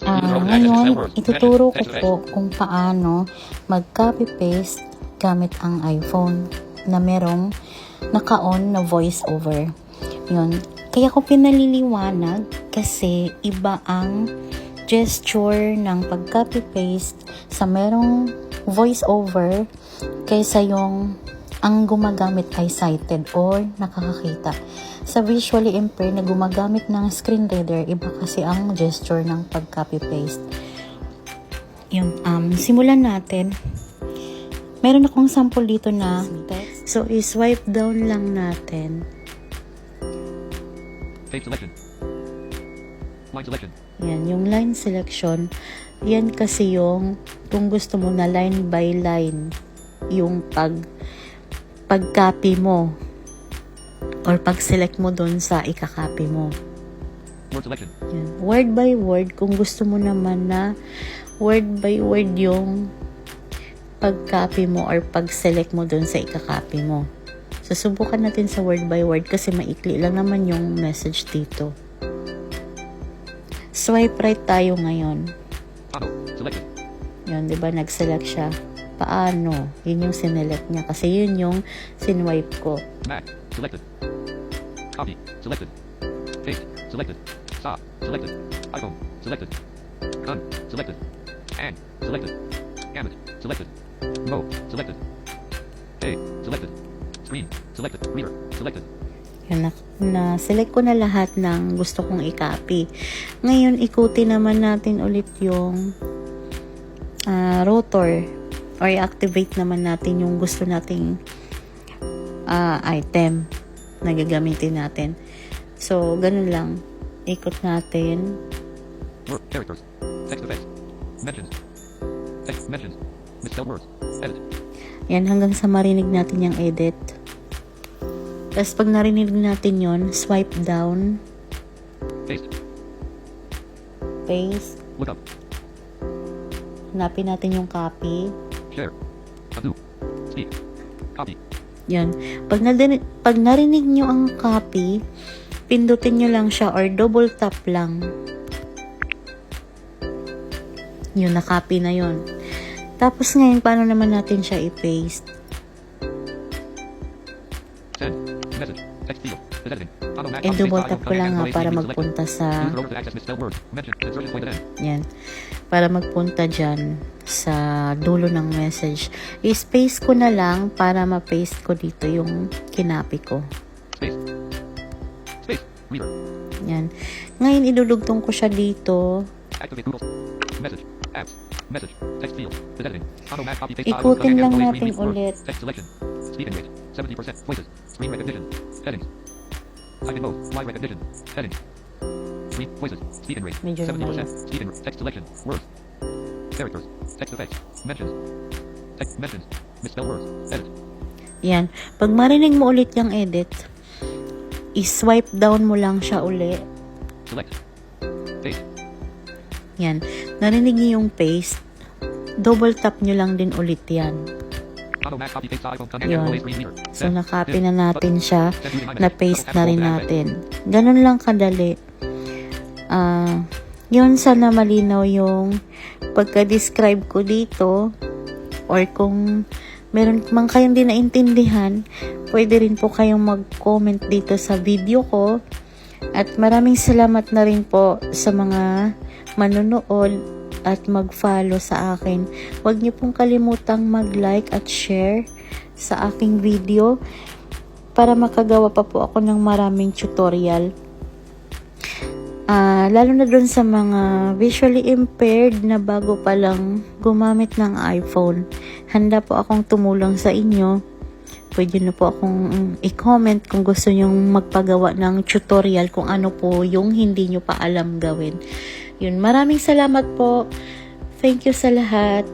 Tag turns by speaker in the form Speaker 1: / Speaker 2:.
Speaker 1: Ah, ngayon, ituturo ko po kung paano mag-copy-paste gamit ang iPhone na merong naka-on na voice over. Yun. Kaya ko pinaliliwanag kasi iba ang gesture ng pag-copy-paste sa merong voice over kaysa yung ang gumagamit ay sighted or nakakakita. Sa visually impaired na gumagamit ng screen reader, iba kasi ang gesture ng pag-copy-paste. Yun, um, simulan natin. Meron akong sample dito na. So, i-swipe down lang natin.
Speaker 2: Page selection. Line selection.
Speaker 1: Yan, yung line selection. Yan kasi yung kung gusto mo na line by line yung pag pag-copy mo or pag-select mo doon sa ikakopy mo.
Speaker 2: Word selection.
Speaker 1: Yan. Word by word, kung gusto mo naman na word by word yung pag-copy mo or pag-select mo doon sa ikakopy mo. So, subukan natin sa word by word kasi maikli lang naman yung message dito. Swipe right tayo ngayon.
Speaker 2: Auto. Selected.
Speaker 1: Yun, di ba? Nag-select siya. Paano? Yun yung sinelect niya. Kasi yun yung sinwipe ko.
Speaker 2: Mac. Selected. Copy. Selected. Paste. Selected. Stop. Selected. iPhone. Selected. Done. Selected. And. Selected. Gamut. Selected. Mo. Selected. A. Selected. Screen. Selected. Reader. Selected.
Speaker 1: Yan, na, na-select ko na lahat ng gusto kong i-copy. Ngayon, ikuti naman natin ulit yung ah, rotor or i-activate naman natin yung gusto nating ah, item na gagamitin natin. So, ganun lang. Ikot natin.
Speaker 2: Word. Characters. Text effects. Mentions. Text mentions. Misspelled words. Edit.
Speaker 1: Yan, hanggang sa marinig natin yung edit. Tapos pag narinig natin yon swipe down,
Speaker 2: Paste.
Speaker 1: paste,
Speaker 2: Look up.
Speaker 1: hanapin natin yung copy.
Speaker 2: Share. Undo. Speak. Copy.
Speaker 1: Yan. Pag, narinig, pag narinig nyo ang copy, pindutin nyo lang siya or double tap lang. Yun, na-copy na yun. Tapos ngayon, paano naman natin siya i-paste?
Speaker 2: Send. Message. Text field. Is editing. Auto Mac.
Speaker 1: And
Speaker 2: copy,
Speaker 1: double
Speaker 2: paste,
Speaker 1: tap ko lang ha
Speaker 2: and
Speaker 1: para magpunta sa... Yan. Para magpunta dyan sa dulo ng message. I-space ko na lang para ma-paste ko dito yung kinapi ko. Yan. Ngayon, idudugtong ko siya dito.
Speaker 2: Message. Apps. Message. Text field. Is editing. Auto Mac. Copy paste.
Speaker 1: Ikutin lang natin ulit.
Speaker 2: Text selection. Speaking rate. 70%. Voices. Screen recognition. Headings. In mode. Live recognition. Headings. Screen. Voices. Speaking rate.
Speaker 1: Medyo
Speaker 2: 70%.
Speaker 1: lumayo.
Speaker 2: Speaking Text selection. Words. Characters. Text effects. Mentions. Text mentions. Misspelled words. Edit.
Speaker 1: Yan. Pag marinig mo ulit yung edit, i-swipe down mo lang siya uli.
Speaker 2: Select. Paste.
Speaker 1: Yan. Narinig niyo yung paste. Double tap nyo lang din ulit yan. Yun. So,
Speaker 2: Div.
Speaker 1: na natin siya. Na-paste na rin natin. Ganun lang kadali. Ah, yun sana malinaw yung pagka-describe ko dito or kung meron man kayong di naintindihan, pwede rin po kayong mag-comment dito sa video ko. At maraming salamat na rin po sa mga manonood at mag-follow sa akin. Huwag niyo pong kalimutang mag-like at share sa aking video para makagawa pa po ako ng maraming tutorial. Ah, lalo na dun sa mga visually impaired na bago pa lang gumamit ng iPhone. Handa po akong tumulong sa inyo. Pwede na po akong i-comment kung gusto nyong magpagawa ng tutorial kung ano po yung hindi nyo pa alam gawin. Yun, maraming salamat po. Thank you sa lahat.